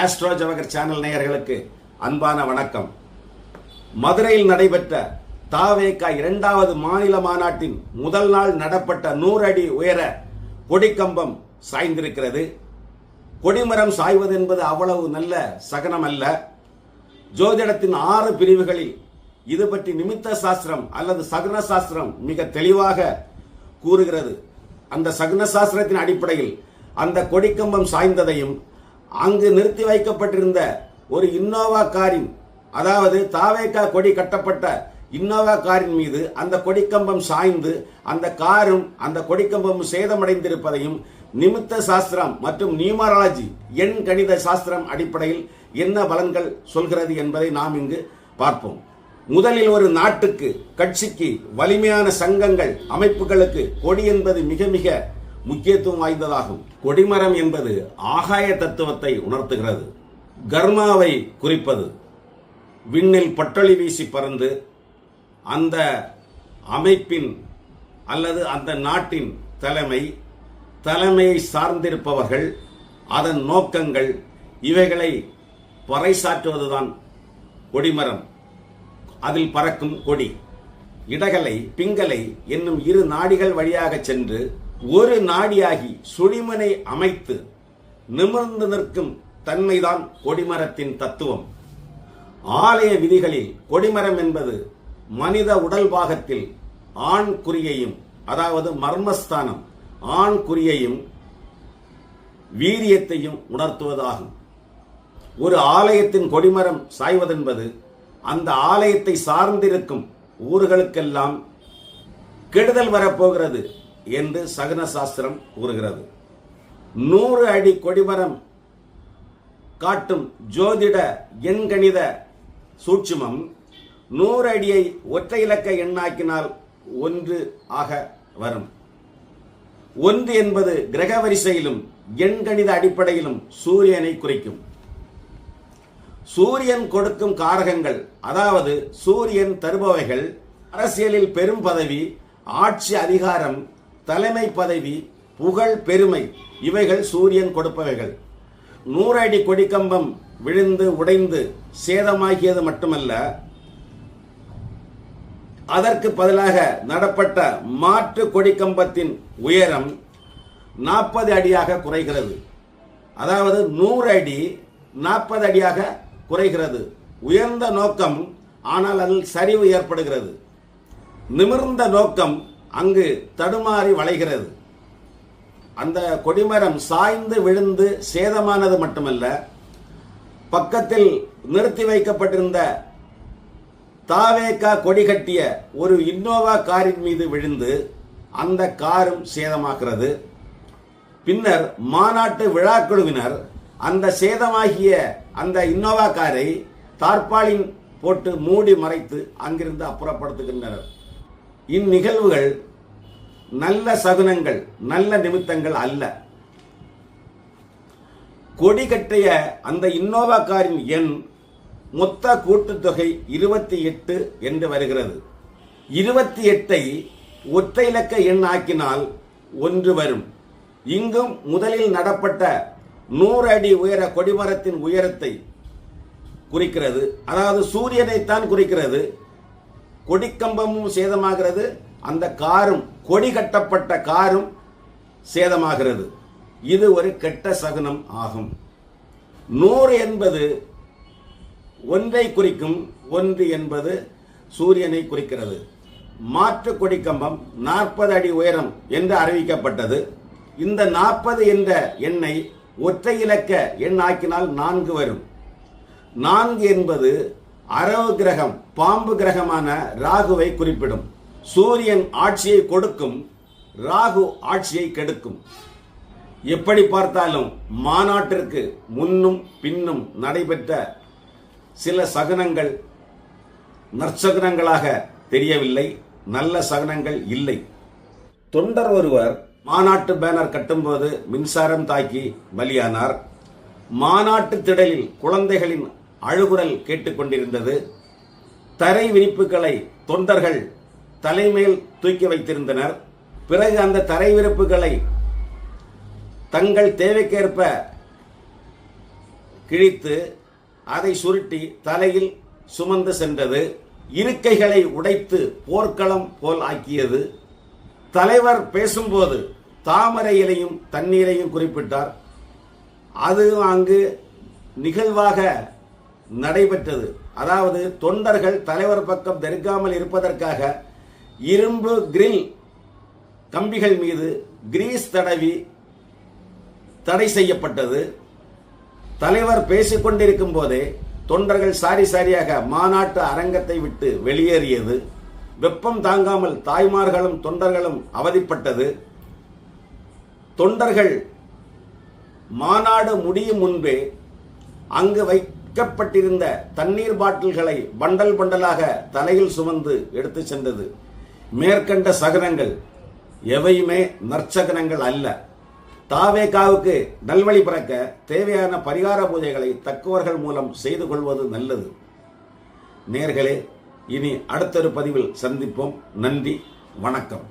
Astro Jawahar channel நேயர்களுக்கு அன்பான வணக்கம். மதுரையில் நடைபெற்ற தாவேகா இரண்டாவது மாநில மாநாட்டின் முதல் நாள் நடப்பட்ட நூறு அடி உயர கொடிக்கம்பம் சாய்ந்திருக்கிறது. கொடிமரம் சாய்வது என்பது அவ்வளவு நல்ல சகனம் அல்ல ஜோதிடத்தின் ஆறு பிரிவுகளில் இது பற்றி நிமித்த சாஸ்திரம் அல்லது சகுன சாஸ்திரம் மிக தெளிவாக கூறுகிறது. அந்த சகுன சாஸ்திரத்தின் அடிப்படையில் அந்த கொடிக்கம்பம் சாய்ந்ததையும் அங்கு நிறுத்தி வைக்கப்பட்டிருந்த ஒரு இன்னோவா காரின் அதாவது தாவேக்கா கொடி கட்டப்பட்ட இன்னோவா காரின் மீது அந்த கொடிக்கம்பம் சாய்ந்து அந்த காரும் அந்த கொடிக்கம்பமும் சேதமடைந்திருப்பதையும் நிமித்த சாஸ்திரம் மற்றும் நியூமராலஜி எண் கணித சாஸ்திரம் அடிப்படையில் என்ன பலன்கள் சொல்கிறது என்பதை நாம் இங்கு பார்ப்போம். முதலில் ஒரு நாட்டுக்கு கட்சிக்கு வலிமையான சங்கங்கள் அமைப்புகளுக்கு கொடி என்பது மிக மிக முக்கியத்துவம் வாய்ந்ததாகும். கொடிமரம் என்பது ஆகாய தத்துவத்தை உணர்த்துகிறது. கர்மாவை குறிப்பது. விண்ணில் பட்டொளி வீசி பறந்து அந்த அமைப்பின் அல்லது அந்த நாட்டின் தலைமை தலைமையை சார்ந்திருப்பவர்கள் அதன் நோக்கங்கள் இவைகளை பறைசாற்றுவதுதான் கொடிமரம். அதில் பறக்கும் கொடி. இடகலை பிங்கலை என்னும் இரு நாடிகள் வழியாக சென்று ஒரு நாடியாகி சுழிமனை அமைத்து நிமிர்ந்து நிற்கும் தன்மைதான் கொடிமரத்தின் தத்துவம். ஆலய விதிகளில் கொடிமரம் என்பது மனித உடல் பாகத்தில் ஆண் குறியையும் அதாவது மர்மஸ்தானம் ஆண் குறியையும் வீரியத்தையும் உணர்த்துவதாகும். ஒரு ஆலயத்தின் கொடிமரம் சாய்வதென்பது அந்த ஆலயத்தை சார்ந்திருக்கும் ஊர்களுக்கெல்லாம் கெடுதல் வரப்போகிறது. என்று சகுன சாஸ்திரம் கூறுகிறது. நூறு அடி கொடிமரம் காட்டும் ஜோதிட எண்கணித சூட்சுமம் நூறு அடியை ஒற்றை இலக்க எண்ணாக்கினால் ஒன்று ஆக வரும். ஒன்று என்பது கிரக வரிசையிலும் எண்கணித அடிப்படையிலும் சூரியனை குறிக்கும். சூரியன் கொடுக்கும் காரகங்கள் அதாவது சூரியன் தருபவைகள் அரசியலில் பெரும் பதவி ஆட்சி அதிகாரம் தலைமை பதவி புகழ் பெருமை இவைகள் சூரியன் கொடுப்பவைகள். நூறு அடி கொடிக்கம்பம் விழுந்து உடைந்து சேதமாகியது மட்டுமல்ல அதற்கு பதிலாக நடப்பட்ட மாற்று கொடிக்கம்பத்தின் உயரம் நாற்பது அடியாக குறைகிறது. அதாவது நூறு அடி நாற்பது அடியாக குறைகிறது. உயர்ந்த நோக்கம் ஆனால் அதில் சரிவு ஏற்படுகிறது. நிமிர்ந்த நோக்கம் அங்கு தடுமாறி வளைகிறது. அந்த கொடிமரம் சாய்ந்து விழுந்து சேதமானது மட்டுமல்ல பக்கத்தில் நிறுத்தி வைக்கப்பட்டிருந்த தாவேக்கா கொடி கட்டிய ஒரு இன்னோவா காரின் மீது விழுந்து அந்த காரும் சேதமாகிறது. பின்னர் மாநாட்டு விழாக்குழுவினர் அந்த சேதமாகிய அந்த இன்னோவா காரை தார்பாலின் போட்டு மூடி மறைத்து அங்கிருந்து அப்புறப்படுத்துகின்றனர். இந்நிகழ்வுகள் நல்ல சகுனங்கள் நல்ல நிமித்தங்கள் அல்ல. கொடி கட்டிய அந்த இன்னோவா காரின் எண் மொத்த கூட்டுத்தொகை இருபத்தி எட்டு என்று வருகிறது. இருபத்தி எட்டை ஒற்றை இலக்க எண் ஆக்கினால் ஒன்று வரும். இங்கும் முதலில் நடப்பட்ட நூறு அடி உயர கொடிமரத்தின் உயரத்தை குறிக்கிறது. அதாவது சூரியனைத்தான் குறிக்கிறது. கொடிக்கம்பமும் சேதமாகிறது. அந்த காரும் கொடி கட்டப்பட்ட காரும் சேதமாகிறது. இது ஒரு கெட்ட சகுனம் ஆகும். நூறு என்பது ஒன்றை குறிக்கும் ஒன்று என்பது சூரியனை குறிக்கிறது. மாற்று கொடிக்கம்பம் நாற்பது அடி உயரம் என்று அறிவிக்கப்பட்டது. இந்த நாற்பது என்ற எண்ணை ஒற்றை இலக்க எண் ஆக்கினால் நான்கு வரும். நான்கு என்பது அரவு கிரகம் பாம்பு கிரகமான ராகுவை குறிப்பிடும். சூரியன் ஆட்சியை கொடுக்கும் ராகு ஆட்சியை கெடுக்கும். எப்படி பார்த்தாலும் மாநாட்டிற்கு முன்னும் பின்னும் நடைபெற்ற சில சகுனங்கள் நற்சகுனங்களாக தெரியவில்லை நல்ல சகுனங்கள் இல்லை. தொண்டர் ஒருவர் மாநாட்டு பேனர் கட்டும்போது மின்சாரம் தாக்கி பலியானார். மாநாட்டு திடலில் குழந்தைகளின் அழுகுரல் கேட்டுக்கொண்டிருந்தது. தரை விரிப்புகளை தொண்டர்கள் தலைமையில் தூக்கி வைத்திருந்தனர். பிறகு அந்த தரை விரிப்புகளை தங்கள் தேவைக்கேற்ப கிழித்து அதை சுருட்டி தலையில் சுமந்து சென்றது. இருக்கைகளை உடைத்து போர்க்களம் போல் ஆக்கியது. தலைவர் பேசும்போது தாமரை இலையும் தண்ணீரையும் குறிப்பிட்டார். அது அங்கு நிகழ்வாக நடைபெற்றது. அதாவது தொண்டர்கள் தலைவர் பக்கம் நெருங்காமல் இருப்பதற்காக இரும்பு கிரில் கம்பிகள் மீது கிரீஸ் தடவி தடை செய்யப்பட்டது. தலைவர் பேசிக்கொண்டிருக்கும் போதே தொண்டர்கள் சாரி சாரியாக மாநாட்டு அரங்கத்தை விட்டு வெளியேறியது. வெப்பம் தாங்காமல் தாய்மார்களும் தொண்டர்களும் அவதிப்பட்டது. தொண்டர்கள் மாநாடு முடியும் முன்பே அங்கு வை வைக்கப்பட்டிருந்த தண்ணீர் பாட்டில்களை பண்டல் பண்டலாக தலையில் சுமந்து எடுத்து சென்றது. மேற்கண்ட சகனங்கள் எவையுமே நற்சகனங்கள் அல்ல. தாவேகாவுக்கு நல்வழி பிறக்க தேவையான பரிகார பூஜைகளை தக்குவர்கள் மூலம் செய்து கொள்வது நல்லது. நேர்களே இனி அடுத்தொரு பதிவில் சந்திப்போம். நன்றி வணக்கம்.